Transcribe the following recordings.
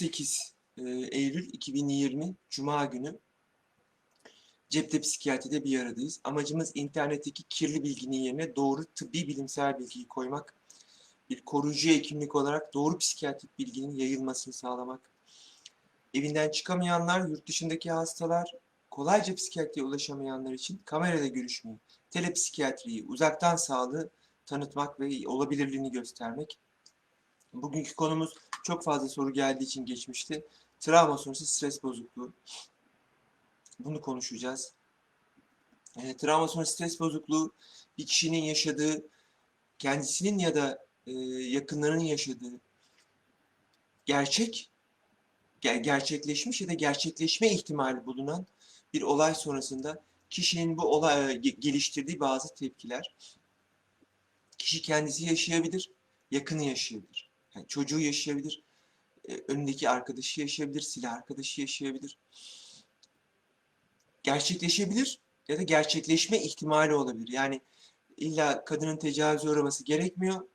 Günaydın. Ee, 18 e, Eylül 2020 Cuma günü Cepte Psikiyatri'de bir aradayız. Amacımız internetteki kirli bilginin yerine doğru tıbbi bilimsel bilgiyi koymak. Bir koruyucu hekimlik olarak doğru psikiyatrik bilginin yayılmasını sağlamak. Evinden çıkamayanlar, yurt dışındaki hastalar, kolayca psikiyatriye ulaşamayanlar için kamerada görüşmeyi, telepsikiyatriyi, uzaktan sağlığı tanıtmak ve olabilirliğini göstermek. Bugünkü konumuz çok fazla soru geldiği için geçmişti. Travma sonrası stres bozukluğu. Bunu konuşacağız. E, travma sonrası stres bozukluğu bir kişinin yaşadığı, kendisinin ya da e, yakınlarının yaşadığı gerçek, ger- gerçekleşmiş ya da gerçekleşme ihtimali bulunan bir olay sonrasında kişinin bu olay e, ge- geliştirdiği bazı tepkiler. Kişi kendisi yaşayabilir, yakını yaşayabilir. Yani çocuğu yaşayabilir, e, önündeki arkadaşı yaşayabilir, silah arkadaşı yaşayabilir. Gerçekleşebilir ya da gerçekleşme ihtimali olabilir. Yani illa kadının tecavüze uğraması gerekmiyor.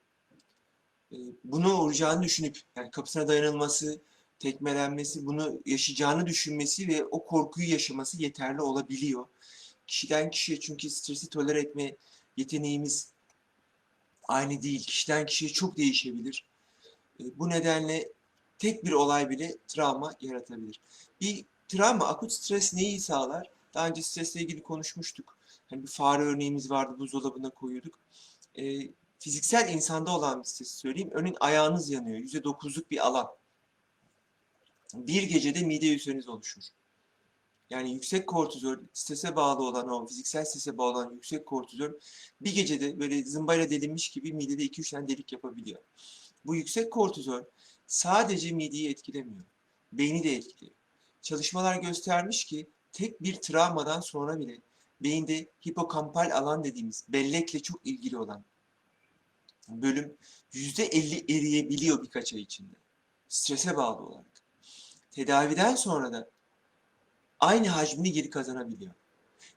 E, Bunu uğrayacağını düşünüp, yani kapısına dayanılması, tekmelenmesi, bunu yaşayacağını düşünmesi ve o korkuyu yaşaması yeterli olabiliyor. Kişiden kişiye çünkü stresi tolere etme yeteneğimiz aynı değil. Kişiden kişiye çok değişebilir. E, Bu nedenle tek bir olay bile travma yaratabilir. Bir travma, akut stres neyi sağlar? Daha önce stresle ilgili konuşmuştuk. Hani bir fare örneğimiz vardı, buzdolabına koyuyorduk. E, fiziksel insanda olan bir stresi söyleyeyim. Örneğin ayağınız yanıyor, %9'luk bir alan. Bir gecede mide ülseriniz oluşur. Yani yüksek kortizol, strese bağlı olan o fiziksel strese bağlı olan yüksek kortizol bir gecede böyle zımbayla delinmiş gibi midede 2-3 tane delik yapabiliyor. Bu yüksek kortizol sadece mideyi etkilemiyor. Beyni de etkiliyor. Çalışmalar göstermiş ki tek bir travmadan sonra bile beyinde hipokampal alan dediğimiz bellekle çok ilgili olan bölüm %50 eriyebiliyor birkaç ay içinde. Strese bağlı olarak. Tedaviden sonra da aynı hacmini geri kazanabiliyor.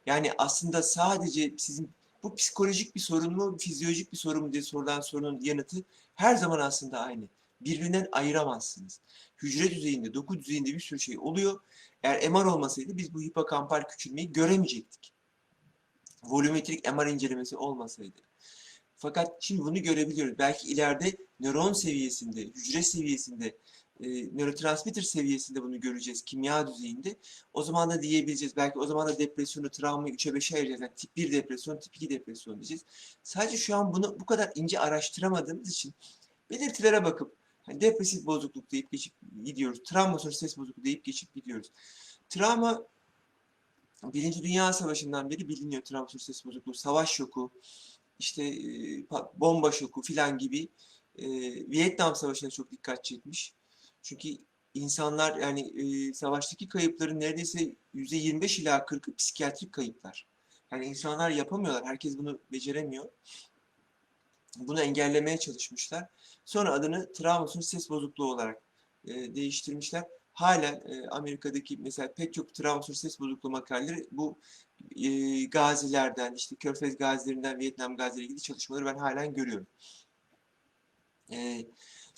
Yani aslında sadece sizin bu psikolojik bir sorun mu, fizyolojik bir sorun mu diye sorulan sorunun yanıtı her zaman aslında aynı. Birbirinden ayıramazsınız. Hücre düzeyinde, doku düzeyinde bir sürü şey oluyor. Eğer MR olmasaydı biz bu hipokampal küçülmeyi göremeyecektik. Volümetrik MR incelemesi olmasaydı. Fakat şimdi bunu görebiliyoruz. Belki ileride nöron seviyesinde, hücre seviyesinde, e, nörotransmitter seviyesinde bunu göreceğiz, kimya düzeyinde. O zaman da diyebileceğiz. Belki o zaman da depresyonu, travmayı 3'e 5'e ayıracağız. Yani tip 1 depresyon, tip 2 depresyon diyeceğiz. Sadece şu an bunu bu kadar ince araştıramadığımız için belirtilere bakıp hani depresif bozukluk deyip geçip gidiyoruz. Travma sonrası stres bozukluğu deyip geçip gidiyoruz. Travma Birinci Dünya Savaşı'ndan beri biliniyor travma sonrası stres bozukluğu. Savaş şoku, işte e, bomba şoku filan gibi e, Vietnam Savaşı'na çok dikkat çekmiş. Çünkü insanlar yani e, savaştaki kayıpların neredeyse %25 ila 40'ı psikiyatrik kayıplar. Yani insanlar yapamıyorlar. Herkes bunu beceremiyor. Bunu engellemeye çalışmışlar. Sonra adını travma sonrası stres bozukluğu olarak e, değiştirmişler. Halen e, Amerika'daki mesela pek çok travma sonrası stres bozukluğu makaleleri bu e, gazilerden, işte Körfez gazilerinden, Vietnam gazileriyle ilgili çalışmaları ben halen görüyorum. E,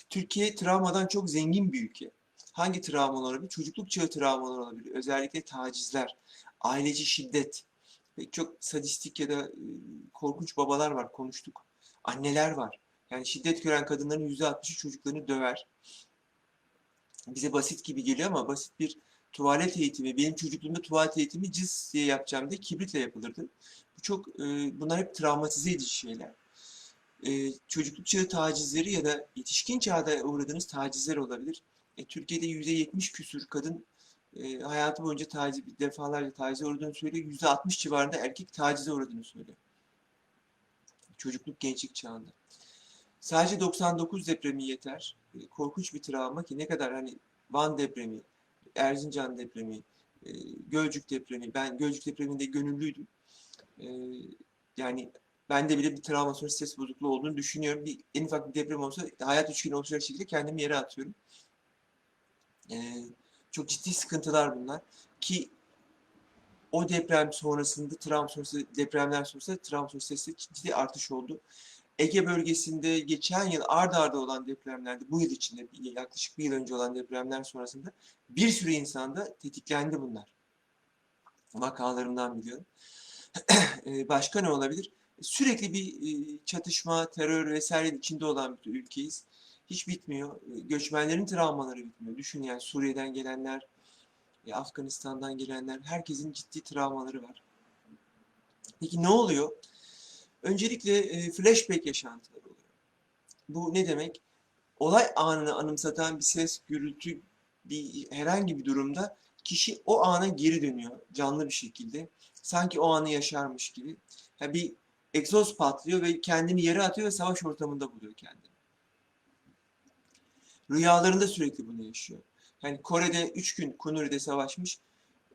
Türkiye travmadan çok zengin bir ülke. Hangi travmalar olabilir? Çocukluk çağı travmalar olabilir. Özellikle tacizler, aileci şiddet. Pek çok sadistik ya da e, korkunç babalar var, konuştuk. Anneler var. Yani şiddet gören kadınların %60'ı çocuklarını döver. Bize basit gibi geliyor ama basit bir tuvalet eğitimi. Benim çocukluğumda tuvalet eğitimi cız diye yapacağım diye kibritle yapılırdı. Bu çok, e, bunlar hep travmatize edici şeyler e, çocukluk çağı tacizleri ya da yetişkin çağda uğradığınız tacizler olabilir. E, Türkiye'de %70 küsür kadın e, hayatı boyunca taciz, defalarca tacize uğradığını söylüyor. %60 civarında erkek tacize uğradığını söylüyor. Çocukluk, gençlik çağında. Sadece 99 depremi yeter. E, korkunç bir travma ki ne kadar hani Van depremi, Erzincan depremi, e, Gölcük depremi. Ben Gölcük depreminde gönüllüydüm. E, yani bende bile bir travma sonrası stres bozukluğu olduğunu düşünüyorum. Bir, en ufak bir deprem olsa hayat üçgeni oluşacak şekilde kendimi yere atıyorum. Ee, çok ciddi sıkıntılar bunlar. Ki o deprem sonrasında travma sonrası depremler sonrasında travma sonrası stresde ciddi artış oldu. Ege bölgesinde geçen yıl ard arda olan depremlerde, bu yıl içinde yaklaşık bir yıl önce olan depremler sonrasında bir sürü insanda tetiklendi bunlar. Vakalarımdan biliyorum. Ee, Başka ne olabilir? Sürekli bir çatışma, terör vesaire içinde olan bir ülkeyiz. Hiç bitmiyor. Göçmenlerin travmaları bitmiyor. Düşün yani Suriye'den gelenler, Afganistan'dan gelenler, herkesin ciddi travmaları var. Peki ne oluyor? Öncelikle flashback yaşantıları oluyor. Bu ne demek? Olay anını anımsatan bir ses, gürültü, bir herhangi bir durumda kişi o ana geri dönüyor canlı bir şekilde. Sanki o anı yaşarmış gibi. Yani bir egzoz patlıyor ve kendini yere atıyor ve savaş ortamında buluyor kendini. Rüyalarında sürekli bunu yaşıyor. Yani Kore'de 3 gün Kunuri'de savaşmış.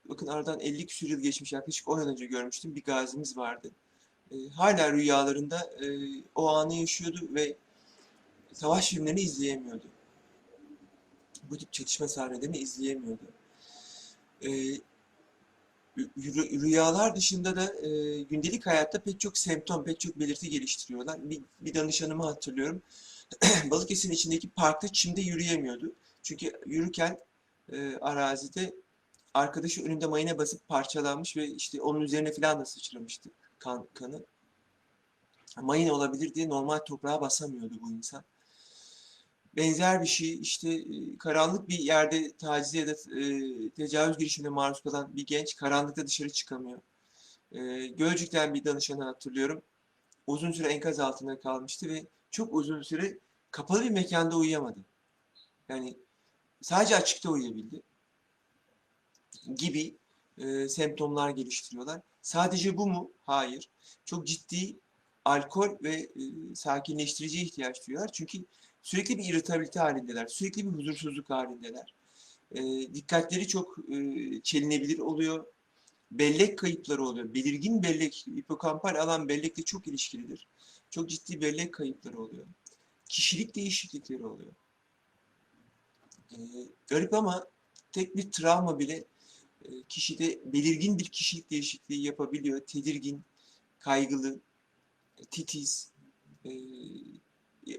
Bakın aradan 50 küsur yıl geçmiş. Yaklaşık 10 yıl önce görmüştüm. Bir gazimiz vardı. E, hala rüyalarında e, o anı yaşıyordu ve savaş filmlerini izleyemiyordu. Bu tip çatışma sahnelerini izleyemiyordu. E, rüyalar dışında da e, gündelik hayatta pek çok semptom, pek çok belirti geliştiriyorlar. Bir, bir danışanımı hatırlıyorum. Balıkesir'in içindeki parkta çimde yürüyemiyordu. Çünkü yürürken e, arazide arkadaşı önünde mayına basıp parçalanmış ve işte onun üzerine falan da sıçramıştı kan, kanı. Mayın olabilir diye normal toprağa basamıyordu bu insan. Benzer bir şey işte e, karanlık bir yerde tacize ya da e, tecavüz girişimine maruz kalan bir genç karanlıkta dışarı çıkamıyor. E, Gölcük'ten bir danışanı hatırlıyorum. Uzun süre enkaz altında kalmıştı ve çok uzun süre kapalı bir mekanda uyuyamadı. Yani sadece açıkta uyuyabildi gibi e, semptomlar geliştiriyorlar. Sadece bu mu? Hayır. Çok ciddi alkol ve e, sakinleştiriciye ihtiyaç duyuyorlar. Çünkü sürekli bir irritabilite halindeler. Sürekli bir huzursuzluk halindeler. E, dikkatleri çok e, çelinebilir oluyor. Bellek kayıpları oluyor. Belirgin bellek, hipokampal alan bellekle çok ilişkilidir. Çok ciddi bellek kayıpları oluyor. Kişilik değişiklikleri oluyor. E, garip ama tek bir travma bile e, kişide belirgin bir kişilik değişikliği yapabiliyor. Tedirgin, kaygılı, titiz e,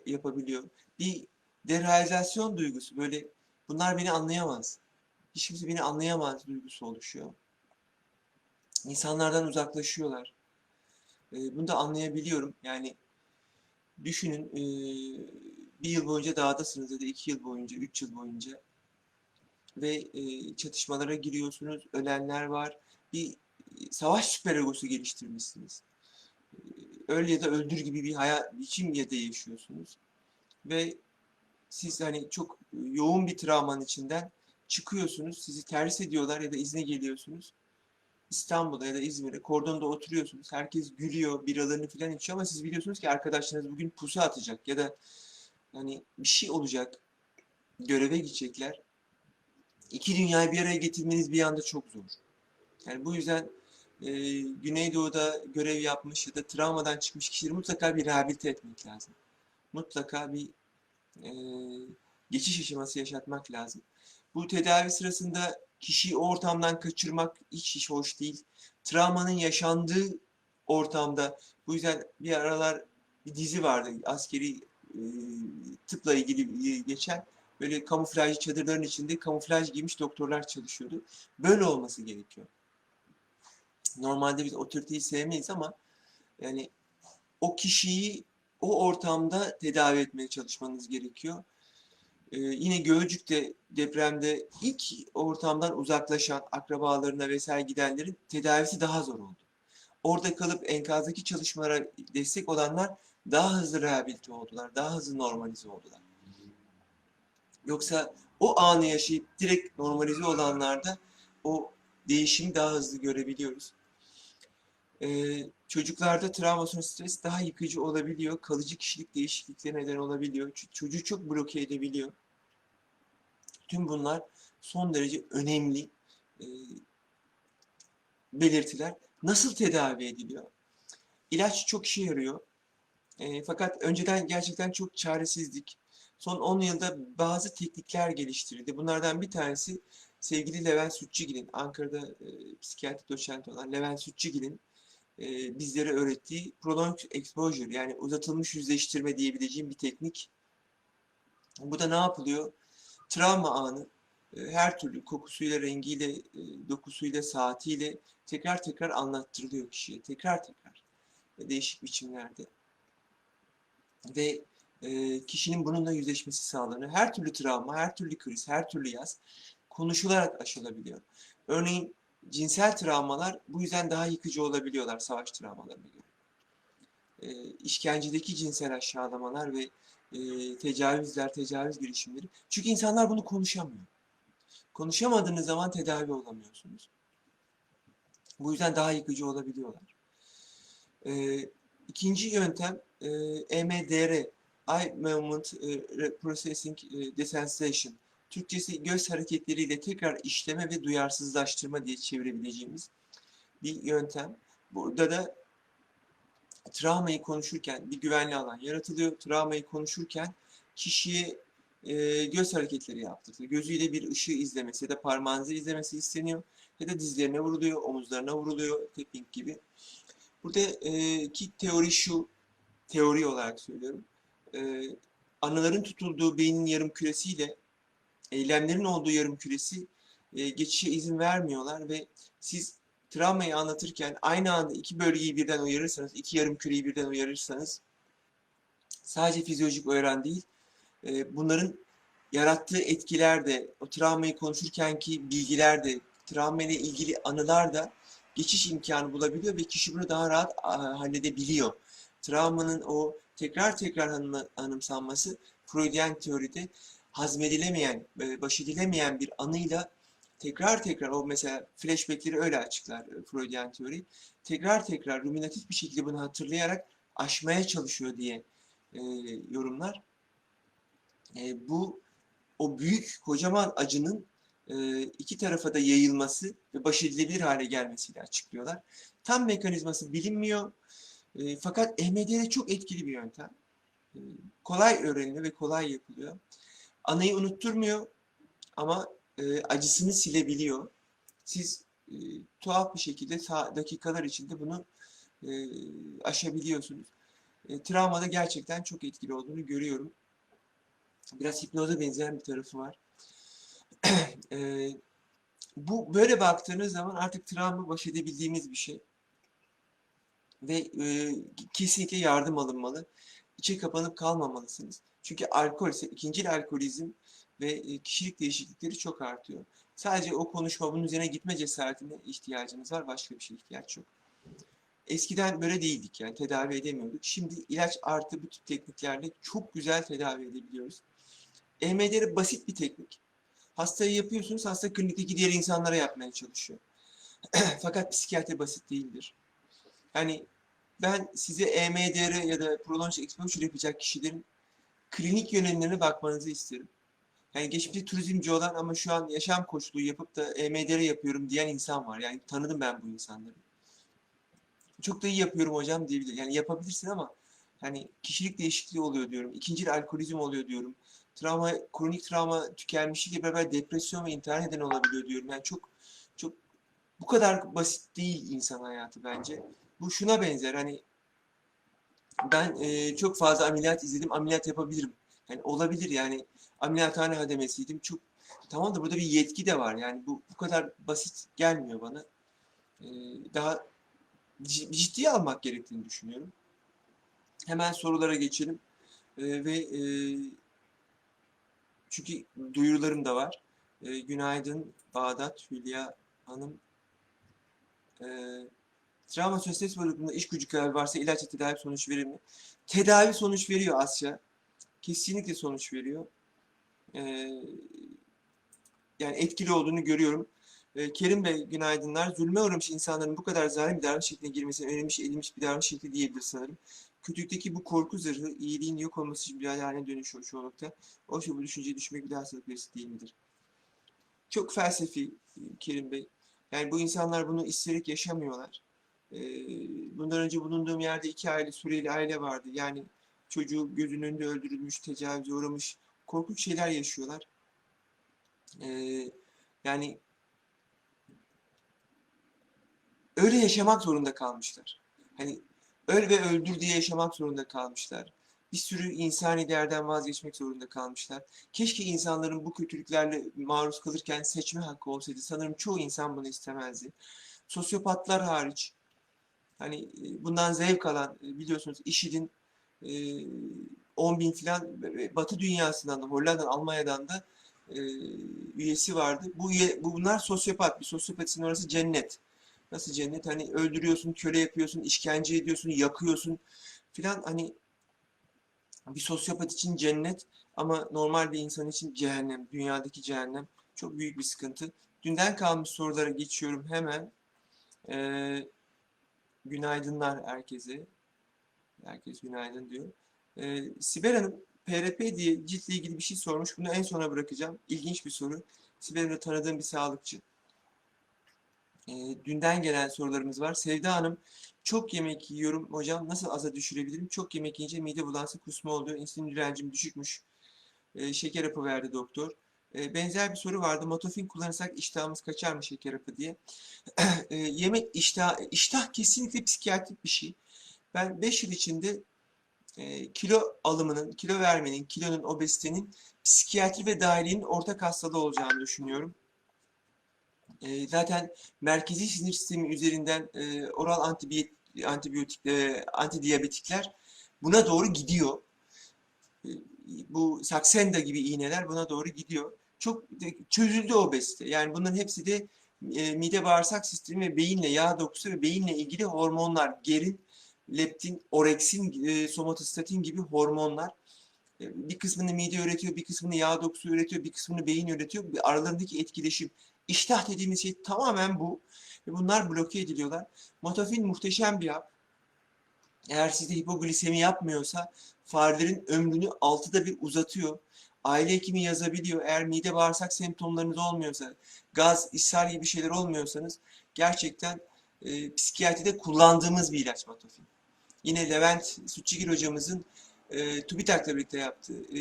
yapabiliyor. Bir derealizasyon duygusu böyle bunlar beni anlayamaz. Hiç kimse beni anlayamaz duygusu oluşuyor. İnsanlardan uzaklaşıyorlar. E, bunu da anlayabiliyorum. Yani düşünün e, bir yıl boyunca dağdasınız ya da iki yıl boyunca, üç yıl boyunca ve e, çatışmalara giriyorsunuz, ölenler var. Bir e, savaş süperegosu geliştirmişsiniz. E, öl ya da öldür gibi bir hayat biçim ya da yaşıyorsunuz. Ve siz hani çok yoğun bir travmanın içinden çıkıyorsunuz, sizi terhis ediyorlar ya da izne geliyorsunuz. İstanbul'da ya da İzmir'de kordonda oturuyorsunuz. Herkes gülüyor, biralarını falan içiyor ama siz biliyorsunuz ki arkadaşlarınız bugün pusu atacak ya da hani bir şey olacak, göreve gidecekler iki dünyayı bir araya getirmeniz bir anda çok zor. Yani bu yüzden e, Güneydoğu'da görev yapmış ya da travmadan çıkmış kişileri mutlaka bir rehabilite etmek lazım. Mutlaka bir e, geçiş aşaması yaşatmak lazım. Bu tedavi sırasında kişiyi o ortamdan kaçırmak hiç hiç hoş değil. Travmanın yaşandığı ortamda bu yüzden bir aralar bir dizi vardı askeri e, tıpla ilgili geçen böyle kamuflaj çadırların içinde kamuflaj giymiş doktorlar çalışıyordu. Böyle olması gerekiyor. Normalde biz otoriteyi sevmeyiz ama yani o kişiyi o ortamda tedavi etmeye çalışmanız gerekiyor. Ee, yine Gölcük'te depremde ilk ortamdan uzaklaşan akrabalarına vesaire gidenlerin tedavisi daha zor oldu. Orada kalıp enkazdaki çalışmalara destek olanlar daha hızlı rehabilite oldular, daha hızlı normalize oldular. Yoksa o anı yaşayıp direkt normalize olanlarda o değişimi daha hızlı görebiliyoruz. Ee, çocuklarda travma sonrası stres daha yıkıcı olabiliyor. Kalıcı kişilik değişiklikleri neden olabiliyor. Çocuğu çok bloke edebiliyor. Tüm bunlar son derece önemli e, belirtiler. Nasıl tedavi ediliyor? İlaç çok işe yarıyor. E, fakat önceden gerçekten çok çaresizdik. Son 10 yılda bazı teknikler geliştirildi. Bunlardan bir tanesi sevgili Levent Sütçügil'in, Ankara'da e, psikiyatri doçenti olan Levent Sütçügil'in e, bizlere öğrettiği prolonged exposure yani uzatılmış yüzleştirme diyebileceğim bir teknik. Bu da ne yapılıyor? Travma anı e, her türlü kokusuyla, rengiyle, e, dokusuyla, saatiyle tekrar tekrar anlattırılıyor kişiye. Tekrar tekrar. E, Değişik biçimlerde. Ve e, kişinin bununla yüzleşmesi sağlanıyor. Her türlü travma, her türlü kriz, her türlü yaz konuşularak aşılabiliyor. Örneğin cinsel travmalar bu yüzden daha yıkıcı olabiliyorlar savaş travmalarına göre. E, işkencedeki cinsel aşağılamalar ve e, tecavüzler, tecavüz girişimleri. Çünkü insanlar bunu konuşamıyor. Konuşamadığınız zaman tedavi olamıyorsunuz. Bu yüzden daha yıkıcı olabiliyorlar. E, ikinci yöntem e, EMDR, Eye Movement e, Processing e, Desensitization. Türkçesi göz hareketleriyle tekrar işleme ve duyarsızlaştırma diye çevirebileceğimiz bir yöntem. Burada da travmayı konuşurken bir güvenli alan yaratılıyor. Travmayı konuşurken kişiye e, göz hareketleri yaptırılıyor. Gözüyle bir ışığı izlemesi ya da parmağınızı izlemesi isteniyor. Ya da dizlerine vuruluyor, omuzlarına vuruluyor, tapping gibi. Burada e, teori şu, teori olarak söylüyorum. E, anıların tutulduğu beynin yarım küresiyle eylemlerin olduğu yarım küresi e, geçişe izin vermiyorlar ve siz travmayı anlatırken aynı anda iki bölgeyi birden uyarırsanız, iki yarım küreyi birden uyarırsanız sadece fizyolojik uyaran değil, e, bunların yarattığı etkiler de, o travmayı konuşurkenki bilgiler de, travma ile ilgili anılar da geçiş imkanı bulabiliyor ve kişi bunu daha rahat halledebiliyor. Travmanın o tekrar tekrar hanım- anımsanması Freudian teoride hazmedilemeyen, e, baş edilemeyen bir anıyla tekrar tekrar o mesela flashbackleri öyle açıklar e, Freudian teori. Tekrar tekrar ruminatif bir şekilde bunu hatırlayarak aşmaya çalışıyor diye e, yorumlar. E, bu o büyük kocaman acının e, iki tarafa da yayılması ve baş edilebilir hale gelmesiyle açıklıyorlar. Tam mekanizması bilinmiyor. E, fakat EMDR çok etkili bir yöntem. E, kolay öğreniliyor ve kolay yapılıyor. Anayı unutturmuyor ama e, acısını silebiliyor. Siz e, tuhaf bir şekilde dakikalar içinde bunu e, aşabiliyorsunuz. E, travmada gerçekten çok etkili olduğunu görüyorum. Biraz hipnoza benzeyen bir tarafı var. e, bu böyle baktığınız zaman artık travma baş edebildiğimiz bir şey. Ve e, kesinlikle yardım alınmalı. İçe kapanıp kalmamalısınız. Çünkü alkol, ikincil alkolizm ve e, kişilik değişiklikleri çok artıyor. Sadece o konuşma, bunun üzerine gitme cesaretine ihtiyacınız var. Başka bir şeye ihtiyaç yok. Eskiden böyle değildik yani tedavi edemiyorduk. Şimdi ilaç artı bu tip tekniklerle çok güzel tedavi edebiliyoruz. EMDR basit bir teknik. Hastayı yapıyorsunuz, hasta klinikteki diğer insanlara yapmaya çalışıyor. Fakat psikiyatri basit değildir. Yani ben size EMDR ya da prolonged exposure yapacak kişilerin klinik yönelimlerine bakmanızı isterim. Yani geçmişte turizmci olan ama şu an yaşam koçluğu yapıp da EMDR yapıyorum diyen insan var. Yani tanıdım ben bu insanları. Çok da iyi yapıyorum hocam diyebilir. Yani yapabilirsin ama hani kişilik değişikliği oluyor diyorum. İkinci alkolizm oluyor diyorum. Travma, kronik travma tükenmişlikle beraber depresyon ve intihar neden olabiliyor diyorum. Yani çok çok bu kadar basit değil insan hayatı bence. Bu şuna benzer hani ben e, çok fazla ameliyat izledim. Ameliyat yapabilirim. Yani olabilir yani ameliyathane hademesiydim. Çok tamam da burada bir yetki de var. Yani bu bu kadar basit gelmiyor bana. E, daha ciddiye almak gerektiğini düşünüyorum. Hemen sorulara geçelim. E, ve e, çünkü duyurularım da var. E, günaydın Bağdat Hülya Hanım. E, travma söz bölümünde iş gücü kaybı varsa ilaç tedavi sonuç verir mi? Tedavi sonuç veriyor Asya. Kesinlikle sonuç veriyor. E, yani etkili olduğunu görüyorum. E, Kerim Bey günaydınlar. Zulme uğramış insanların bu kadar zalim bir davranış şekline girmesine öğrenmiş edilmiş bir davranış şekli değildir sanırım. Kötülükteki bu korku zırhı iyiliğin yok olması için bir haline dönüşüyor çoğunlukta. Oysa bu düşünceyi düşmek bir hastalık belirtisi değil midir? Çok felsefi Kerim Bey. Yani bu insanlar bunu isteyerek yaşamıyorlar. Bundan önce bulunduğum yerde iki aile, Suriyeli aile vardı. Yani çocuğu gözünün önünde öldürülmüş, tecavüze uğramış, korkunç şeyler yaşıyorlar. Yani öyle yaşamak zorunda kalmışlar. Hani öl ve öldür diye yaşamak zorunda kalmışlar. Bir sürü insani değerden vazgeçmek zorunda kalmışlar. Keşke insanların bu kötülüklerle maruz kalırken seçme hakkı olsaydı. Sanırım çoğu insan bunu istemezdi. Sosyopatlar hariç hani e, bundan zevk alan e, biliyorsunuz IŞİD'in e, 10 bin filan e, Batı dünyasından da Hollanda'dan Almanya'dan da e, üyesi vardı. Bu üye, bu- bunlar sosyopat. Bir sosyopatisinin orası cennet. Nasıl cennet? Hani öldürüyorsun, köle yapıyorsun, işkence ediyorsun, yakıyorsun filan. Hani bir sosyopat için cennet ama normal bir insan için cehennem. Dünyadaki cehennem. Çok büyük bir sıkıntı. Dünden kalmış sorulara geçiyorum hemen. Ee, günaydınlar herkese. Herkes günaydın diyor. Ee, Sibel Hanım PRP diye ciltle ilgili bir şey sormuş. Bunu en sona bırakacağım. İlginç bir soru. Sibel Hanım'ı tanıdığım bir sağlıkçı. Ee, dünden gelen sorularımız var. Sevda Hanım, çok yemek yiyorum hocam. Nasıl aza düşürebilirim? Çok yemek yiyince mide bulantısı, kusma oluyor. İnsülin direncim düşükmüş. Ee, şeker hapı verdi doktor. Ee, benzer bir soru vardı. Motofin kullanırsak iştahımız kaçar mı şeker hapı diye. Ee, yemek iştah, iştah kesinlikle psikiyatrik bir şey. Ben 5 yıl içinde e, kilo alımının, kilo vermenin, kilonun, obezitenin psikiyatri ve dahiliyenin ortak hastalığı olacağını düşünüyorum. E, zaten merkezi sinir sistemi üzerinden e, oral antibiyotik, antibiyotik, e, antidiyabetikler buna doğru gidiyor. E, bu Saxenda gibi iğneler buna doğru gidiyor. Çok de- çözüldü obezite. Yani bunların hepsi de e, mide bağırsak sistemi ve beyinle yağ dokusu ve beyinle ilgili hormonlar, gerin, leptin, oreksin, e, somatostatin gibi hormonlar. E, bir kısmını mide üretiyor, bir kısmını yağ dokusu üretiyor, bir kısmını beyin üretiyor. Aralarındaki etkileşim, iştah dediğimiz şey tamamen bu. Ve bunlar bloke ediliyorlar. Motofin muhteşem bir hap. Eğer sizde hipoglisemi yapmıyorsa farelerin ömrünü altıda bir uzatıyor. Aile hekimi yazabiliyor. Eğer mide bağırsak semptomlarınız olmuyorsa, gaz, ishal gibi şeyler olmuyorsanız gerçekten e, psikiyatride kullandığımız bir ilaç Motofin. Yine Levent Sütçügil hocamızın e, TÜBİTAK'la birlikte yaptığı e,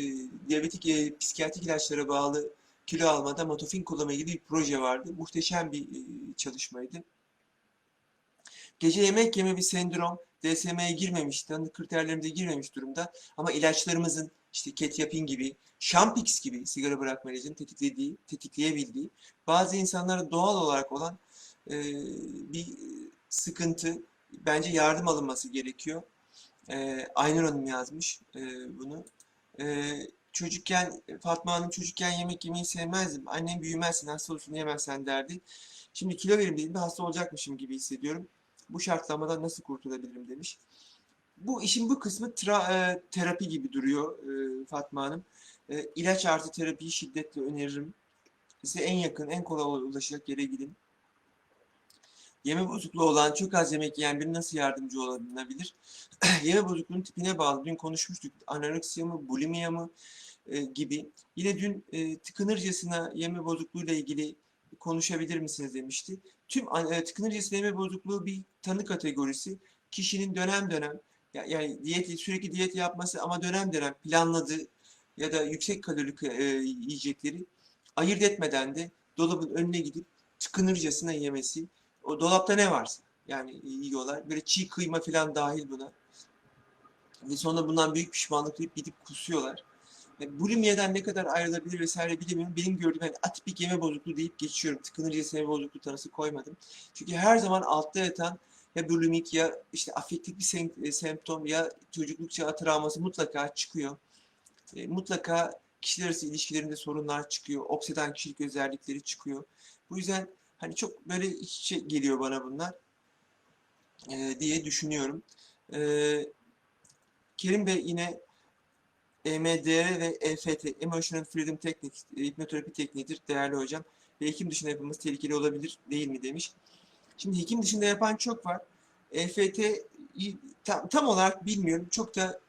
diyabetik e, psikiyatrik ilaçlara bağlı kilo almada Motofin kullanma ilgili bir proje vardı. Muhteşem bir e, çalışmaydı. Gece yemek yeme bir sendrom DSM'ye girmemiş, tanı kriterlerimize girmemiş durumda. Ama ilaçlarımızın işte Ketiapin gibi, Champix gibi sigara bırakma ilacının tetiklediği, tetikleyebildiği bazı insanlara doğal olarak olan e, bir sıkıntı bence yardım alınması gerekiyor. E, Aynur Hanım yazmış e, bunu. E, çocukken Fatma Hanım çocukken yemek yemeyi sevmezdim. Annem büyümezsin, hasta olursun yemezsen derdi. Şimdi kilo verim dediğimde hasta olacakmışım gibi hissediyorum. Bu şartlamadan nasıl kurtulabilirim demiş. Bu işin bu kısmı tra- e, terapi gibi duruyor e, Fatma Hanım. E, ilaç artı terapiyi şiddetle öneririm. Size en yakın, en kolay ulaşacak yere gidin. Yeme bozukluğu olan, çok az yemek yiyen biri nasıl yardımcı olabilir? Yeme bozukluğunun tipine bağlı. Dün konuşmuştuk. Anoreksiya mı, bulimiya mı e, gibi. Yine dün e, tıkınırcasına yeme bozukluğuyla ilgili konuşabilir misiniz demişti. Tüm e, tıkınırcasına yeme bozukluğu bir tanı kategorisi. Kişinin dönem dönem ya- yani diyet sürekli diyet yapması ama dönem dönem planladığı ya da yüksek kalorili e, yiyecekleri ayırt etmeden de dolabın önüne gidip tıkınırcasına yemesi. O dolapta ne varsa yani yiyorlar. Böyle çiğ kıyma falan dahil buna. Ve sonra bundan büyük pişmanlık duyup gidip kusuyorlar. Yani bulimiyeden ne kadar ayrılabilir vesaire bilemiyorum. Benim gördüğüm yani atipik yeme bozukluğu deyip geçiyorum. Tıkınırcası yeme bozukluğu tanısı koymadım. Çünkü her zaman altta yatan ya bulimik ya işte afektif bir sem- e, semptom ya çocukluk çağı travması mutlaka çıkıyor. E, mutlaka kişiler arası ilişkilerinde sorunlar çıkıyor. Obseden kişilik özellikleri çıkıyor. Bu yüzden hani çok böyle iç içe geliyor bana bunlar e, diye düşünüyorum. E, Kerim Bey yine EMDR ve EFT, Emotional Freedom Technique, e, hipnoterapi tekniğidir değerli hocam. Ve hekim dışında yapılması tehlikeli olabilir değil mi demiş. Şimdi hekim dışında yapan çok var. EFT 'yi tam, tam olarak bilmiyorum. Çok da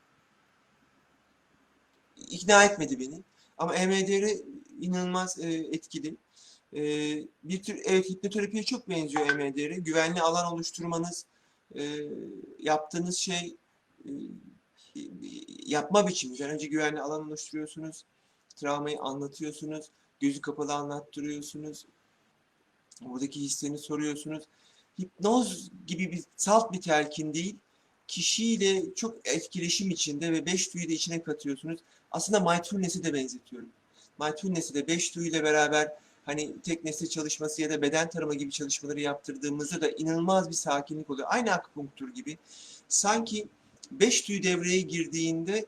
ikna etmedi beni. Ama EMDR inanılmaz e, etkili. E, bir tür evet hipnoterapiye çok benziyor EMDR. Güvenli alan oluşturmanız, e, yaptığınız şey e, yapma biçimi. Önce güvenli alan oluşturuyorsunuz. Travmayı anlatıyorsunuz. Gözü kapalı anlattırıyorsunuz. Buradaki hislerini soruyorsunuz. hipnoz gibi bir salt bir telkin değil, kişiyle çok etkileşim içinde ve beş duyu da içine katıyorsunuz. Aslında mindfulness'e de benzetiyorum. Mindfulness'e de beş duyuyla beraber hani tek nesne çalışması ya da beden tarama gibi çalışmaları yaptırdığımızda da inanılmaz bir sakinlik oluyor. Aynı akupunktur gibi. Sanki beş duyu devreye girdiğinde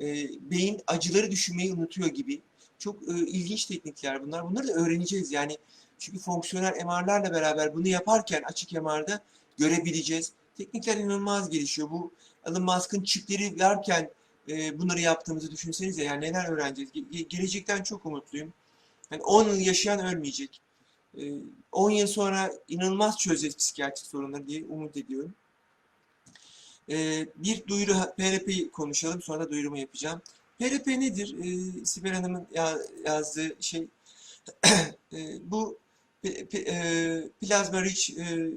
e, beyin acıları düşünmeyi unutuyor gibi. Çok e, ilginç teknikler bunlar. Bunları da öğreneceğiz. Yani çünkü fonksiyonel MR'larla beraber bunu yaparken açık MR'da görebileceğiz. Teknikler inanılmaz gelişiyor. Bu Elon Musk'ın çipleri verken e, bunları yaptığımızı düşünsenize. Yani neler öğreneceğiz. Ge- gelecekten çok umutluyum. Yani 10 yıl yaşayan ölmeyecek. E, 10 yıl sonra inanılmaz çözeceğiz psikiyatrik sorunları diye umut ediyorum. E, bir duyuru PRP'yi konuşalım. Sonra duyurumu yapacağım. PRP nedir? E, Sibel Hanım'ın ya, yazdığı şey e, bu e, plazma rich e,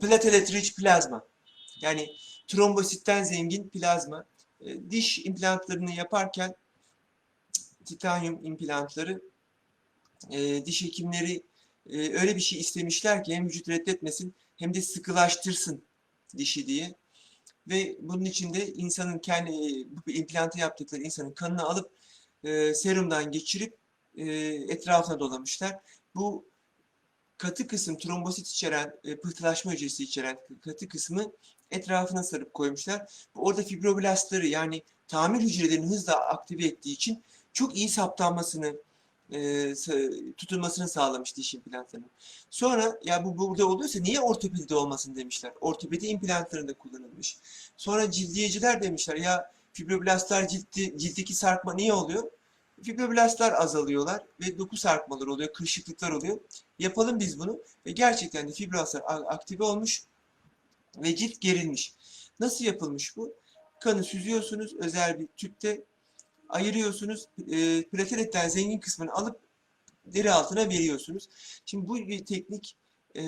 platelet rich plazma. Yani trombositten zengin plazma. E, diş implantlarını yaparken titanyum implantları e, diş hekimleri e, öyle bir şey istemişler ki hem vücut reddetmesin hem de sıkılaştırsın dişi diye. Ve bunun için de insanın kendi bu implantı yaptıkları insanın kanını alıp e, serumdan geçirip e, etrafına dolamışlar. Bu katı kısım trombosit içeren, e, pıhtılaşma hücresi içeren katı kısmı etrafına sarıp koymuşlar. Orada fibroblastları yani tamir hücrelerini hızla aktive ettiği için çok iyi saptanmasını, e, tutulmasını sağlamış diş implantlarının. Sonra ya bu burada oluyorsa niye ortopedide olmasın demişler. Ortopedi implantlarında kullanılmış. Sonra cildiyeciler demişler ya fibroblastlar ciltti, ciltteki sarkma niye oluyor? Fibroblastlar azalıyorlar ve doku sarkmaları oluyor, kırışıklıklar oluyor. Yapalım biz bunu ve gerçekten de fibrostlar a- aktive olmuş ve cilt gerilmiş. Nasıl yapılmış bu? Kanı süzüyorsunuz özel bir tüpte ayırıyorsunuz. E, plateletten zengin kısmını alıp deri altına veriyorsunuz. Şimdi bu bir teknik e,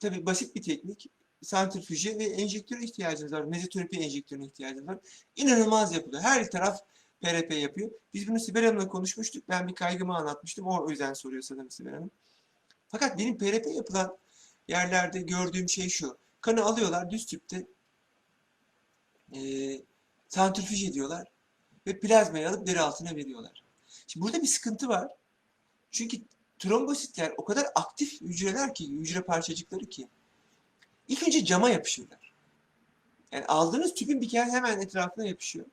tabii basit bir teknik. Santrifüje ve enjektöre ihtiyacınız var. Mezoterapi enjektörüne ihtiyacınız var. İnanılmaz yapılıyor. Her taraf PRP yapıyor. Biz bunu Sibel Hanım'la konuşmuştuk. Ben bir kaygımı anlatmıştım. O yüzden soruyor sanırım Sibel Hanım. Fakat benim PRP yapılan yerlerde gördüğüm şey şu. Kanı alıyorlar düz tüpte e, santrifüj ediyorlar ve plazmayı alıp deri altına veriyorlar. Şimdi burada bir sıkıntı var. Çünkü trombositler o kadar aktif hücreler ki, hücre parçacıkları ki ilk önce cama yapışırlar. Yani aldığınız tüpün bir kere hemen etrafına yapışıyor.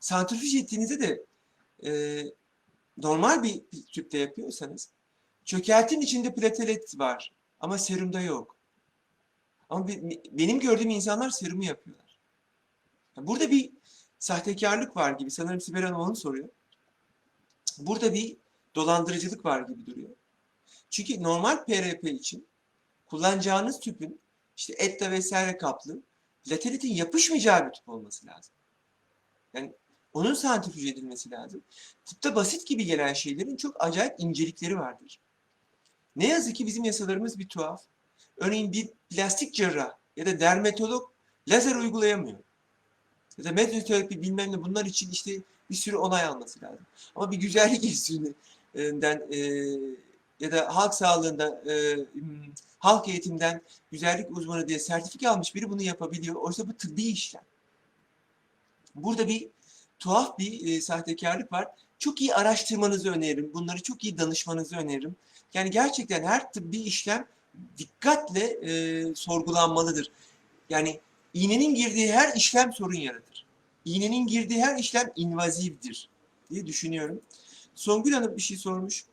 Santrifüj ettiğinizde de e, normal bir, tüpte yapıyorsanız çökeltin içinde platelet var ama serumda yok. Ama be- benim gördüğüm insanlar serumu yapıyorlar. Burada bir sahtekarlık var gibi. Sanırım Sibel Hanım onu soruyor. Burada bir dolandırıcılık var gibi duruyor. Çünkü normal PRP için kullanacağınız tüpün işte etle vesaire kaplı plateletin yapışmayacağı bir tüp olması lazım. Yani onun santrifüj edilmesi lazım. Tıpta basit gibi gelen şeylerin çok acayip incelikleri vardır. Ne yazık ki bizim yasalarımız bir tuhaf. Örneğin bir plastik cerrah ya da dermatolog lazer uygulayamıyor. Ya da medyoterapi bilmem ne bunlar için işte bir sürü onay alması lazım. Ama bir güzellik enstitüsünden e, ya da halk sağlığında e, hmm, halk eğitimden güzellik uzmanı diye sertifika almış biri bunu yapabiliyor. Oysa bu tıbbi işlem. Burada bir tuhaf bir e, sahtekarlık var. Çok iyi araştırmanızı öneririm. Bunları çok iyi danışmanızı öneririm. Yani gerçekten her tıbbi işlem dikkatle e, sorgulanmalıdır. Yani iğnenin girdiği her işlem sorun yaratır. İğnenin girdiği her işlem invazivdir diye düşünüyorum. Songül Hanım bir şey sormuş.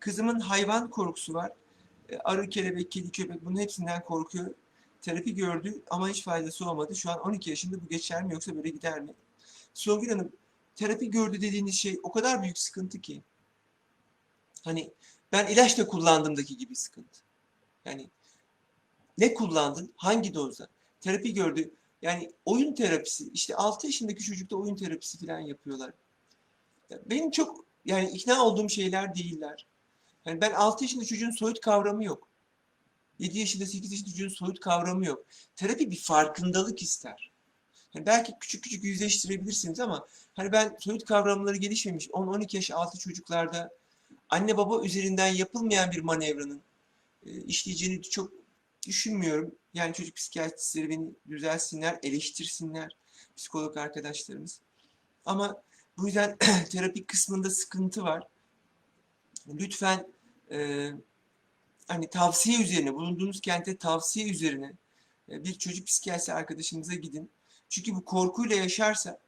Kızımın hayvan korkusu var. E, Arı, kelebek, kedi, köpek bunun hepsinden korkuyor. Terapi gördü ama hiç faydası olmadı. Şu an 12 yaşında bu geçer mi yoksa böyle gider mi? Songül Hanım terapi gördü dediğiniz şey o kadar büyük sıkıntı ki. Hani ben ilaç da kullandığımdaki gibi sıkıntı. Yani ne kullandın? Hangi dozda? Terapi gördü. Yani oyun terapisi. işte 6 yaşındaki çocukta oyun terapisi falan yapıyorlar. Ya Benim çok yani ikna olduğum şeyler değiller. Yani ben 6 yaşında çocuğun soyut kavramı yok. 7 yaşında 8 yaşında çocuğun soyut kavramı yok. Terapi bir farkındalık ister. Yani belki küçük küçük yüzleştirebilirsiniz ama hani ben soyut kavramları gelişmemiş 10-12 yaş altı çocuklarda anne baba üzerinden yapılmayan bir manevranın e, işleyeceğini çok düşünmüyorum. Yani çocuk psikiyatristleri beni düzelsinler, eleştirsinler psikolog arkadaşlarımız. Ama bu yüzden terapi kısmında sıkıntı var. Lütfen e, hani tavsiye üzerine, bulunduğunuz kente tavsiye üzerine e, bir çocuk psikiyatrisi arkadaşınıza gidin. Çünkü bu korkuyla yaşarsa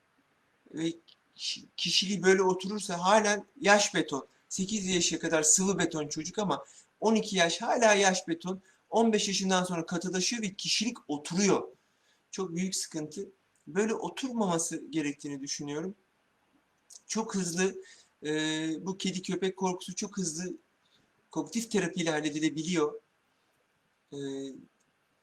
ve kişi- kişiliği böyle oturursa halen yaş beton. 8 yaşa kadar sıvı beton çocuk ama 12 yaş hala yaş beton. 15 yaşından sonra katılaşıyor ve kişilik oturuyor. Çok büyük sıkıntı. Böyle oturmaması gerektiğini düşünüyorum. Çok hızlı e, bu kedi köpek korkusu çok hızlı kognitif terapiyle halledilebiliyor. E,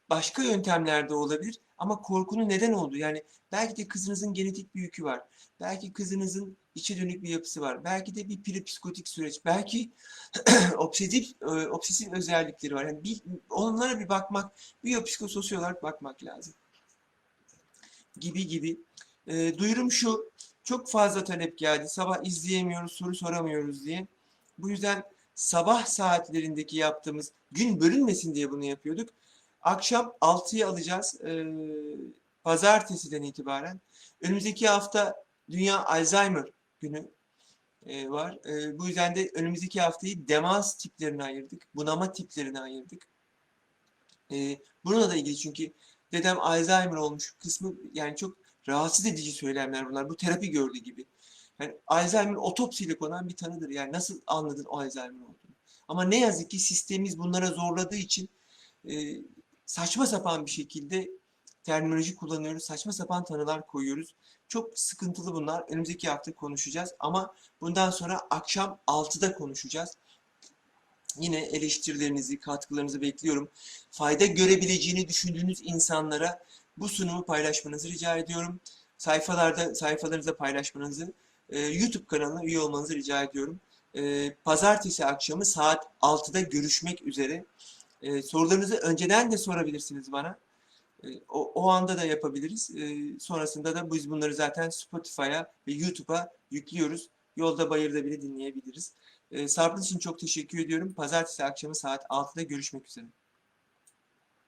başka yöntemlerde olabilir ama korkunun neden olduğu yani belki de kızınızın genetik bir yükü var. Belki kızınızın içe dönük bir yapısı var. Belki de bir prepsikotik süreç. Belki obsesif, e, obsesif özellikleri var. Yani bir, onlara bir bakmak, biyopsikososyal olarak bakmak lazım. Gibi gibi. E, duyurum şu, çok fazla talep geldi. Sabah izleyemiyoruz, soru soramıyoruz diye. Bu yüzden sabah saatlerindeki yaptığımız, gün bölünmesin diye bunu yapıyorduk. Akşam 6'yı alacağız. E, pazartesiden itibaren. Önümüzdeki hafta Dünya Alzheimer günü e, var. E, bu yüzden de önümüzdeki haftayı demans tiplerine ayırdık. Bunama tiplerine ayırdık. E, bununla da ilgili çünkü dedem Alzheimer olmuş kısmı yani çok rahatsız edici söylemler bunlar. Bu terapi gördüğü gibi. Yani Alzheimer otopsiyle konan bir tanıdır. Yani nasıl anladın o Alzheimer olduğunu. Ama ne yazık ki sistemimiz bunlara zorladığı için e, saçma sapan bir şekilde terminoloji kullanıyoruz. Saçma sapan tanılar koyuyoruz. Çok sıkıntılı bunlar. Önümüzdeki hafta konuşacağız. Ama bundan sonra akşam 6'da konuşacağız. Yine eleştirilerinizi, katkılarınızı bekliyorum. Fayda görebileceğini düşündüğünüz insanlara bu sunumu paylaşmanızı rica ediyorum. Sayfalarda, sayfalarınızda paylaşmanızı, e, YouTube kanalına üye olmanızı rica ediyorum. E, Pazartesi akşamı saat 6'da görüşmek üzere. E, sorularınızı önceden de sorabilirsiniz bana. E, O, o anda da yapabiliriz. E, sonrasında da biz bunları zaten Spotify'a ve YouTube'a yüklüyoruz. Yolda bayırda bile dinleyebiliriz. E, sabrınız için çok teşekkür ediyorum. Pazartesi akşamı saat 6'da görüşmek üzere.